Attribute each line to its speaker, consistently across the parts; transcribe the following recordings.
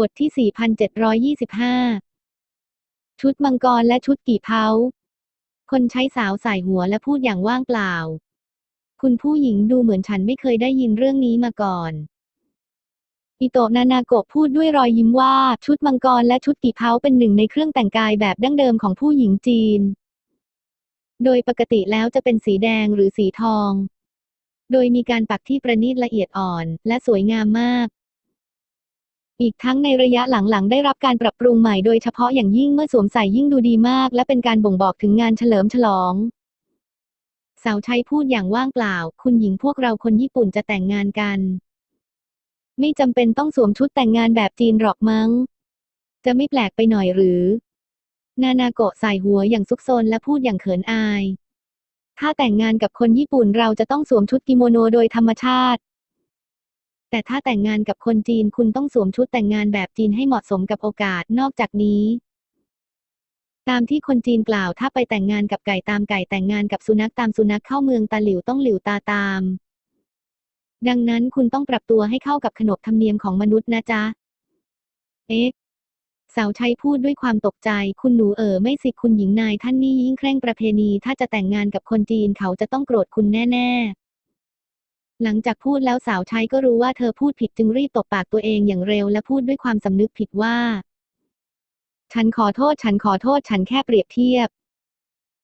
Speaker 1: บทที่ 4,725 ชุดมังกรและชุดกี่เผาคนใช้สาวใส่หัวและพูดอย่างว่างเปล่า คุณผู้หญิงดูเหมือนฉันไม่เคยได้ยินเรื่องนี้มาก่อน อิโตะนานาโกะพูดด้วยรอยยิ้มว่าชุดมังกรและชุดกี่เผาเป็นหนึ่งในเครื่องแต่งกายแบบดั้งเดิมของผู้หญิงจีน โดยปกติแล้วจะเป็นสีแดงหรือสีทอง โดยมีการปักที่ประณีตละเอียดอ่อน และสวยงามมาก อีกทั้งในระยะหลังๆ ได้รับการปรับปรุงใหม่โดยเฉพาะอย่างยิ่งเมื่อสวมใส่ยิ่งดูดีมาก และเป็นการบ่งบอกถึงงานเฉลิมฉลองสาวใช้พูดอย่างว่างเปล่า คุณหญิงพวกเราคนญี่ปุ่นจะแต่งงานกัน ไม่จำเป็นต้องสวมชุดแต่งงานแบบจีนหรอกมั้ง จะไม่แปลกไปหน่อยหรือ นานาโกะใส่หัวอย่างซุกซนและพูดอย่างเขินอาย ถ้าแต่งงานกับคนญี่ปุ่นเราจะต้องสวมชุดกิโมโนโดยธรรมชาติ แต่ถ้าแต่งงานกับคนจีนคุณต้องสวมชุดแต่งงานแบบจีนให้เหมาะสมกับโอกาส นอกจากนี้ ตามที่คนจีนกล่าวถ้าไปแต่งงานกับไก่ตามไก่แต่งงานกับสุนัขตามสุนัขเข้าเมืองตาหลิวต้องหลิวตาตาม ดังนั้นคุณต้องปรับตัวให้เข้ากับขนบธรรมเนียมของมนุษย์นะจ๊ะ เอ๊ะสาวใช้พูดด้วยความตกใจ คุณหนูเอ๋อไม่สิคุณหญิงนายท่านนี่ยิ่งเคร่งประเพณี ถ้าจะแต่งงานกับคนจีนเขาจะต้องโกรธคุณแน่ ๆ หลังจากพูดแล้วสาวใช้ก็รู้ว่าเธอพูดผิดจึงรีบตบปากตัวเองอย่างเร็วและพูดด้วยความสำนึกผิดว่า ฉันขอโทษฉันขอโทษฉันแค่เปรียบเทียบ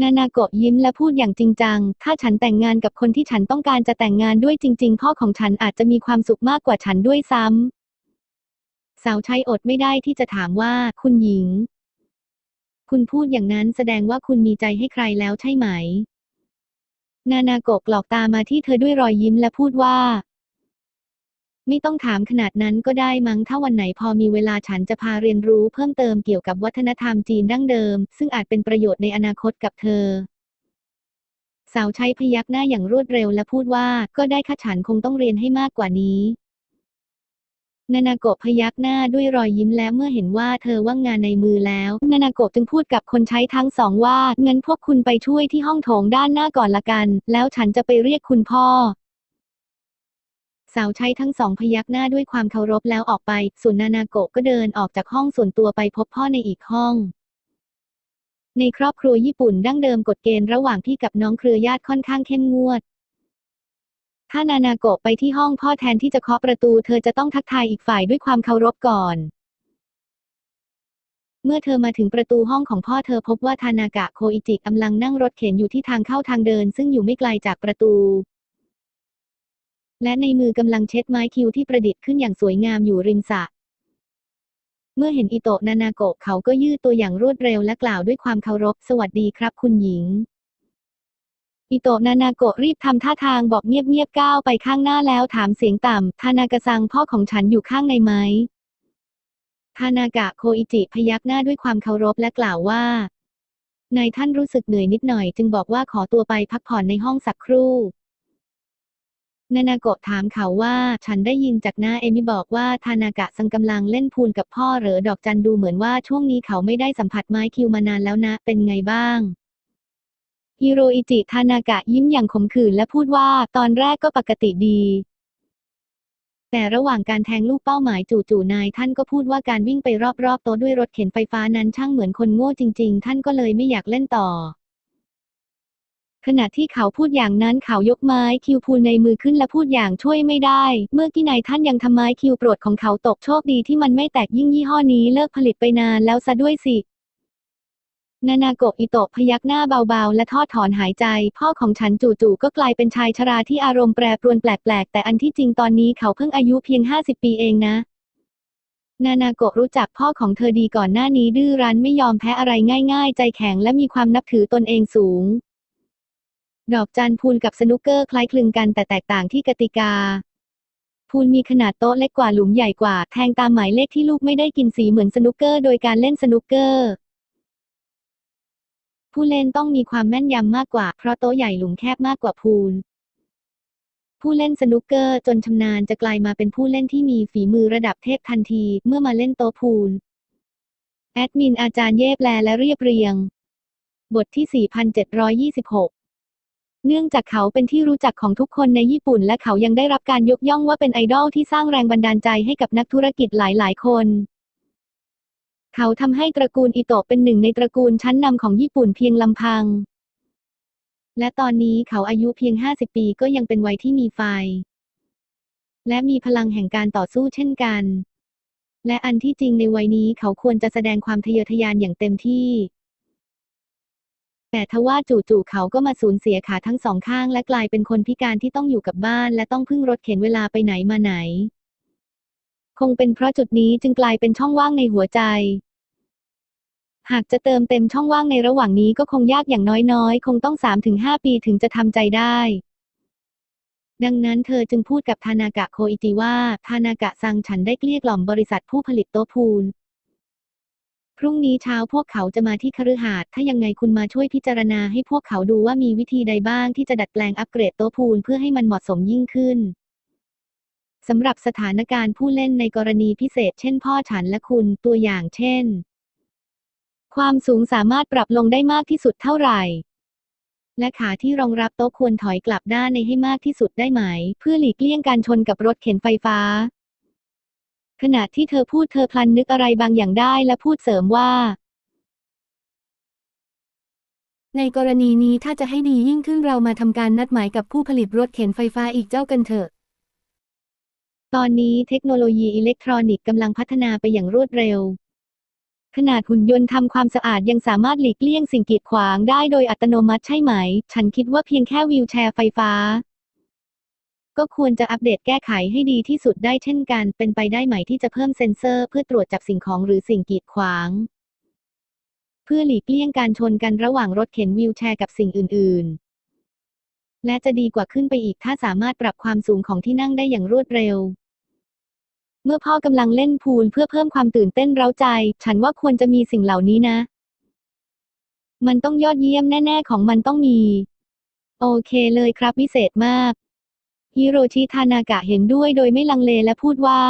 Speaker 1: นานาโกะยิ้มและพูดอย่างจริงจัง ถ้าฉันแต่งงานกับคนที่ฉันต้องการจะแต่งงานด้วยจริง ๆ พ่อของฉันอาจจะมีความสุขมากกว่าฉันด้วยซ้ำสาวใช้อดไม่ได้ที่จะถามว่าคุณหญิง คุณพูดอย่างนั้นแสดงว่าคุณมีใจให้ใครแล้วใช่ไหม นานาโกะกลอกตามาที่เธอด้วยรอยยิ้มและพูดว่า ไม่ต้องถามขนาดนั้นก็ได้มั้งถ้าวันไหนพอมีเวลาฉันจะพาเรียนรู้เพิ่มเติมเกี่ยวกับวัฒนธรรมจีนดั้งเดิม ซึ่งอาจเป็นประโยชน์ในอนาคตกับเธอ สาวใช้พยักหน้าอย่างรวดเร็วและพูดว่า ก็ได้ค่ะฉันคงต้องเรียนให้มากกว่านี้ นานาโกะพยักหน้าด้วยรอยยิ้มและเมื่อเห็นว่าเธอว่างงานในมือแล้ว นานาโกะจึงพูดกับคนใช้ทั้งสองว่างั้นพวกคุณไปช่วยที่ห้องโถงด้านหน้าก่อนละกัน แล้วฉันจะไปเรียกคุณพ่อสาวใช้ทั้งสองพยักหน้าด้วยความเคารพแล้วออกไป ส่วนนานาโกะก็เดินออกจากห้องส่วนตัวไปพบพ่อในอีกห้อง ในครอบครัวญี่ปุ่นดั้งเดิมกฎเกณฑ์ระหว่างพี่กับน้องเครือญาติค่อนข้างเข้มงวด ถ้านานาโกะไปที่ห้องพ่อแทนที่จะเคาะประตู เธอจะต้องทักทายอีกฝ่ายด้วยความเคารพก่อน เมื่อเธอมาถึงประตูห้องของพ่อเธอพบว่าทานากะโคอิจิกำลังนั่งรถเข็นอยู่ที่ทางเข้าทางเดิน ซึ่งอยู่ไม่ไกลจากประตู และในมือกำลังเช็ดไม้คิวที่ประดิษฐ์ขึ้นอย่างสวยงามอยู่ริมสระเมื่อเห็นอิโตะนานาโกะเขาก็ยืดตัวอย่างรวดเร็วและกล่าวด้วยความเคารพ สวัสดีครับคุณหญิง อิโตะนานาโกะรีบทำท่าทางบอกเงียบๆก้าวไปข้างหน้าแล้วถามเสียงต่ำทานากะซังพ่อของฉันอยู่ข้างในไหมทานากะโคอิจิพยักหน้าด้วยความเคารพและกล่าวว่านายท่านรู้สึกเหนื่อยนิดหน่อย จึงบอกว่าขอตัวไปพักผ่อนในห้องสักครู่นานาโกะถามเขาว่าฉันได้ยินจากน้าเอมิบอกว่าทานากะซังกำลังเล่นพูลกับพ่อหรือดอกจันดูเหมือนว่าช่วงนี้เขาไม่ได้สัมผัสไม้คิวมานานแล้วนะ เป็นไงบ้าง ฮิโรอิจิทานากะยิ้มอย่างขมขื่นและพูดว่าตอนแรกก็ปกติดี แต่ระหว่างการแทงลูกเป้าหมายจู่ๆนายท่านก็พูดว่าการวิ่งไปรอบๆโต๊ะด้วยรถเข็นไฟฟ้านั้นช่างเหมือนคนโง่จริง ๆ ท่านก็เลยไม่อยากเล่นต่อ ขณะที่เขาพูดอย่างนั้นเขายกไม้คิวพูลในมือขึ้นและพูดอย่างช่วยไม่ได้ เมื่อกี้นายท่านยังทำไม้คิวโปรดของเขาตกโชคดีที่มันไม่แตกยิ่งยี่ห้อนี้เลิกผลิตไปนานแล้วซะด้วยสิ นานาโกะอิโตะพยักหน้าเบาๆ และทอดถอนหายใจ พ่อของฉันจู่ๆก็กลายเป็นชายชราที่อารมณ์แปรปรวนแปลกๆ แต่อันที่จริงตอนนี้เขาเพิ่งอายุเพียงห้าสิบปีเองนะ นานาโกะรู้จักพ่อของเธอดีก่อนหน้านี้ดื้อรั้นไม่ยอมแพ้อะไรง่ายๆ ใจแข็งและมีความนับถือตนเองสูง ดอกจันพูลกับสนุกเกอร์คล้ายคลึงกันแต่แตกต่างที่กติกาพูลมีขนาดโต๊ะเล็กกว่าหลุมใหญ่กว่า แทงตามหมายเลขที่ลูกไม่ได้กินสีเหมือนสนุกเกอร์ โดยการเล่นสนุกเกอร์ ผู้เล่นต้องมีความแม่นยำมากกว่า เพราะโต๊ะใหญ่หลุมแคบมากกว่าพูล ผู้เล่นสนุกเกอร์จนชำนาญจะกลายมาเป็นผู้เล่นที่มีฝีมือระดับเทพทันที เมื่อมาเล่นโต๊ะพูล แอดมินอาจารย์เย่แปลและเรียบเรียง บทที่ 4726เนื่องจากเขาเป็นที่รู้จักของทุกคนในญี่ปุ่นและเขายังได้รับการยกย่องว่าเป็นไอดอลที่สร้างแรงบันดาลใจให้กับนักธุรกิจหลายๆ คน เขาทำให้ตระกูลอิโตะเป็นหนึ่งในตระกูลชั้นนำของญี่ปุ่นเพียงลำพัง และตอนนี้เขาอายุเพียง 50 ปีก็ยังเป็นวัยที่มีไฟ และมีพลังแห่งการต่อสู้เช่นกัน และอันที่จริงในวัยนี้เขาควรจะแสดงความทะเยอทะยานอย่างเต็มที่ แต่ทว่าจู่ๆเขาก็มาสูญเสียขาทั้งสองข้าง และกลายเป็นคนพิการที่ต้องอยู่กับบ้าน และต้องพึ่งรถเข็นเวลาไปไหนมาไหน งเป็นเพราะจุดนี้จึงกลายเป็นช่องว่างในหัวใจ หากจะเติมเต็มช่องว่างในระหว่างนี้ก็คงยากอย่างน้อยๆ คงต้อง 3-5 ปีถึงจะทำใจได้ ดังนั้นเธอจึงพูดกับทานากะโคอิจิว่าทานากะซังฉันได้เกลี้ยกล่อมบริษัทผู้ผลิตโต๊ะพูลพรุ่งนี้เช้าพวกเขาจะมาที่คฤหาสน์ถ้ายังไงคุณมาช่วยพิจารณาให้พวกเขาดูว่ามีวิธีใดบ้างที่จะดัดแปลงอัปเกรดโต๊ะพูลเพื่อให้มันเหมาะสมยิ่งขึ้น สำหรับสถานการณ์ผู้เล่นในกรณีพิเศษเช่นพ่อฉันและคุณตัวอย่างเช่น ความสูงสามารถปรับลงได้มากที่สุดเท่าไหร่ และขาที่รองรับโต๊ะควรถอยกลับด้านในให้มากที่สุดได้ไหม เพื่อหลีกเลี่ยงการชนกับรถเข็นไฟฟ้า ขณะที่เธอพูดเธอพลันนึกอะไรบางอย่างได้และพูดเสริมว่า
Speaker 2: ในกรณีนี้ถ้าจะให้ดียิ่งขึ้นเรามาทำการนัดหมายกับผู้ผลิตรถเข็นไฟฟ้าอีกเจ้ากันเถอะ
Speaker 1: ตอนนี้เทคโนโลยีอิเล็กทรอนิกส์กำลังพัฒนาไปอย่างรวดเร็ว ขนาดหุ่นยนต์ทำความสะอาดยังสามารถหลีกเลี่ยงสิ่งกีดขวางได้โดยอัตโนมัติใช่ไหม ฉันคิดว่าเพียงแค่วีลแชร์ไฟฟ้า ก็ควรจะอัปเดตแก้ไขให้ดีที่สุดได้เช่นกัน เป็นไปได้ไหมที่จะเพิ่มเซ็นเซอร์เพื่อตรวจจับสิ่งของหรือสิ่งกีดขวาง เพื่อหลีกเลี่ยงการชนกันระหว่างรถเข็นวีลแชร์กับสิ่งอื่น ๆและจะดีกว่าขึ้นไปอีกถ้าสามารถปรับความสูงของที่นั่งได้อย่างรวดเร็ว เมื่อพ่อกำลังเล่นพูลเพื่อเพิ่มความตื่นเต้นเร้าใจ ฉันว่าควรจะมีสิ่งเหล่านี้นะ มันต้องยอดเยี่ยมแน่ ๆ ของมันต้องมี โอเคเลยครับวิเศษมาก ฮิโรชิทานากะเห็นด้วยโดยไม่ลังเลและพูดว่า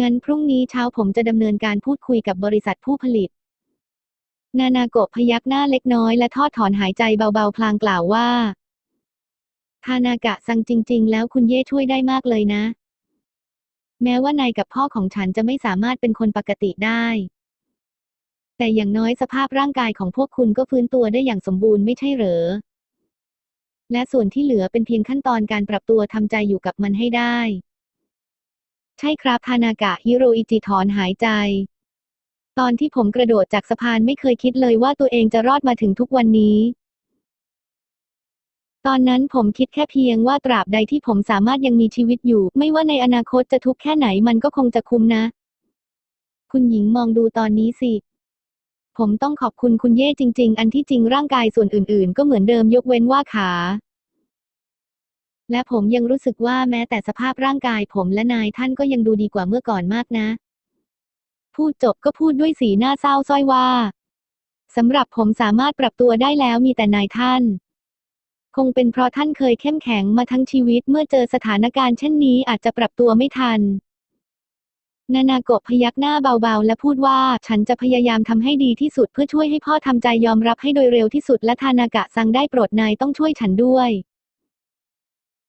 Speaker 1: งั้นพรุ่งนี้เช้าผมจะดำเนินการพูดคุยกับบริษัทผู้ผลิต นานาโกะพยักหน้าเล็กน้อยและทอดถอนหายใจเบาๆพลางกล่าวว่าทานากะซังจริง ๆ แล้วคุณเย่ช่วยได้มากเลยนะ แม้ว่านายกับพ่อของฉันจะไม่สามารถเป็นคนปกติได้ แต่อย่างน้อยสภาพร่างกายของพวกคุณก็ฟื้นตัวได้อย่างสมบูรณ์ไม่ใช่เหรอ และส่วนที่เหลือเป็นเพียงขั้นตอนการปรับตัวทำใจอยู่กับมันให้ได้ ใช่ครับทานากะฮิโรอิจิถอนหายใจ ตอนที่ผมกระโดดจากสะพานไม่เคยคิดเลยว่าตัวเองจะรอดมาถึงทุกวันนี้ ตอนนั้นผมคิดแค่เพียงว่าตราบใดที่ผมสามารถยังมีชีวิตอยู่ ไม่ว่าในอนาคตจะทุกข์แค่ไหนมันก็คงจะคุ้มนะ คุณหญิงมองดูตอนนี้สิ ผมต้องขอบคุณคุณเย่จริง ๆ อันที่จริงร่างกายส่วนอื่น ๆ ก็เหมือนเดิมยกเว้นว่าขา และผมยังรู้สึกว่าแม้แต่สภาพร่างกายผมและนายท่านก็ยังดูดีกว่าเมื่อก่อนมากนะ พูดจบก็พูดด้วยสีหน้าเศร้าส้อยว่าสำหรับผมสามารถปรับตัวได้แล้วมีแต่นายท่าน คงเป็นเพราะท่านเคยเข้มแข็งมาทั้งชีวิตเมื่อเจอสถานการณ์เช่นนี้อาจจะปรับตัวไม่ทัน นานาโกะพยักหน้าเบาๆ และพูดว่าฉันจะพยายามทำให้ดีที่สุดเพื่อช่วยให้พ่อทำใจยอมรับให้โดยเร็วที่สุดและทานากะซังได้โปรดนายต้องช่วยฉันด้วย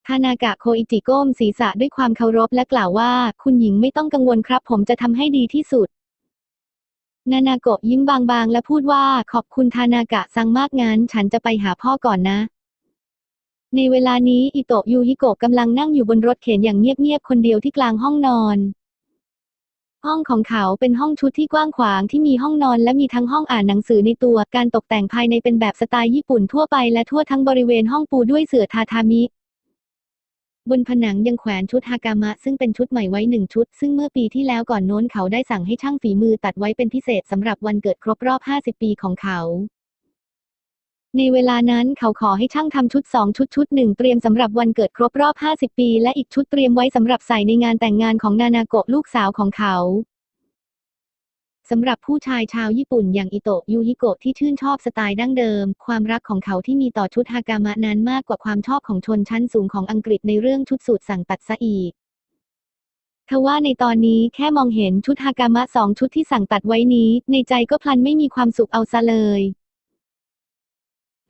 Speaker 1: ทานากะโคอิจิโก้มศีรษะด้วยความเคารพและกล่าวว่า คุณหญิงไม่ต้องกังวลครับ ผมจะทำให้ดีที่สุด นานาโกะยิ้มบางๆ และพูดว่าขอบคุณทานากะซังมากงั้น ฉันจะไปหาพ่อก่อนนะ ในเวลานี้อิโตะยูฮิโกะกำลังนั่งอยู่บนรถเข็นอย่างเงียบๆคนเดียวที่กลางห้องนอน ห้องของเขาเป็นห้องชุดที่กว้างขวางที่มีห้องนอนและมีทั้งห้องอ่านหนังสือในตัว การตกแต่งภายในเป็นแบบสไตล์ญี่ปุ่นทั่วไปและทั่วทั้งบริเวณห้องปูด้วยเสื่อทาทามิ บนผนังยังแขวนชุดฮากามะ ซึ่งเป็นชุดใหม่ไว้หนึ่งชุด ซึ่งเมื่อปีที่แล้วก่อนโน้นเขาได้สั่งให้ช่างฝีมือตัดไว้เป็นพิเศษสำหรับวันเกิดครบรอบ 50 ปีของเขา ในเวลานั้นเขาขอให้ช่างทำชุด 2 ชุดชุดหนึ่งเตรียมสำหรับวันเกิดครบรอบ 50 ปี และอีกชุดเตรียมไว้สำหรับใส่ในงานแต่งงานของนานาโกะลูกสาวของเขาสำหรับผู้ชายชาวญี่ปุ่นอย่างอิโตะยูฮิโกะที่ชื่นชอบสไตล์ดั้งเดิม ความรักของเขาที่มีต่อชุดฮากามะนั้นมากกว่าความชอบของชนชั้นสูงของอังกฤษในเรื่องชุดสูทสั่งตัดซะอีกทว่าในตอนนี้แค่มองเห็นชุดฮากามะสองชุดที่สั่งตัดไว้นี้ ในใจก็พลันไม่มีความสุขเอาซะเลย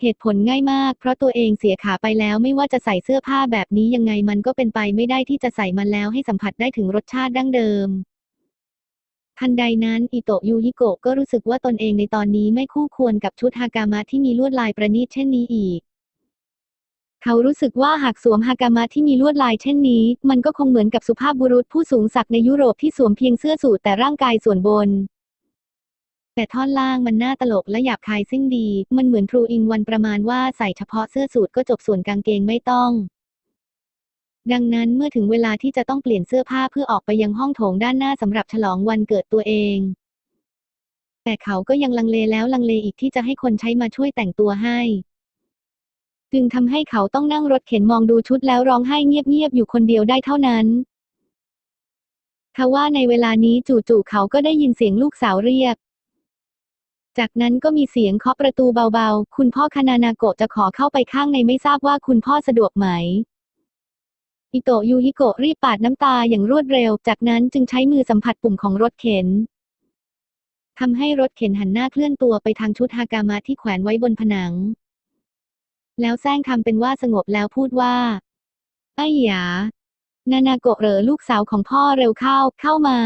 Speaker 1: เหตุผลง่ายมาก เพราะตัวเองเสียขาไปแล้วไม่ว่าจะใส่เสื้อผ้าแบบนี้ยังไงมันก็เป็นไปไม่ได้ที่จะใส่มันแล้วให้สัมผัสได้ถึงรสชาติดั้งเดิม ทันใดนั้นอิโตะยูฮิโกะก็รู้สึกว่าตนเองในตอนนี้ไม่คู่ควรกับชุดฮากามะที่มีลวดลายประณีตเช่นนี้อีกเขารู้สึกว่าหากสวมฮากามะที่มีลวดลายเช่นนี้ มันก็คงเหมือนกับสุภาพบุรุษผู้สูงศักดิ์ในยุโรปที่สวมเพียงเสื้อสูทแต่ร่างกายส่วนบน แต่ท่อนล่างมันน่าตลกและหยาบคายซิ่งดี มันเหมือนทรูอินวันประมาณว่าใส่เฉพาะเสื้อสูทก็จบส่วนกางเกงไม่ต้องดังนั้นเมื่อถึงเวลาที่จะต้องเปลี่ยนเสื้อผ้าเพื่อออกไปยังห้องโถงด้านหน้าสำหรับฉลองวันเกิดตัวเอง แต่เขาก็ยังลังเลแล้วลังเลอีกที่จะให้คนใช้มาช่วยแต่งตัวให้ จึงทำให้เขาต้องนั่งรถเข็นมองดูชุดแล้วร้องไห้เงียบๆอยู่คนเดียวได้เท่านั้นทว่าในเวลานี้จู่ๆเขาก็ได้ยินเสียงลูกสาวเรียก จากนั้นก็มีเสียงเคาะประตูเบาๆ คุณพ่อคานานาโกะจะขอเข้าไปข้างในไม่ทราบว่าคุณพ่อสะดวกไหม อิโตะยูฮิโกะรีบปาดน้ำตาอย่างรวดเร็ว จากนั้นจึงใช้มือสัมผัสปุ่มของรถเข็นทำให้รถเข็นหันหน้าเคลื่อนตัวไปทางชุดฮากามะที่แขวนไว้บนผนัง แล้วแซงทำเป็นว่าสงบแล้วพูดว่าไอ้หยา นานาโกะเหรอลูกสาวของพ่อเร็วเข้าเข้ามา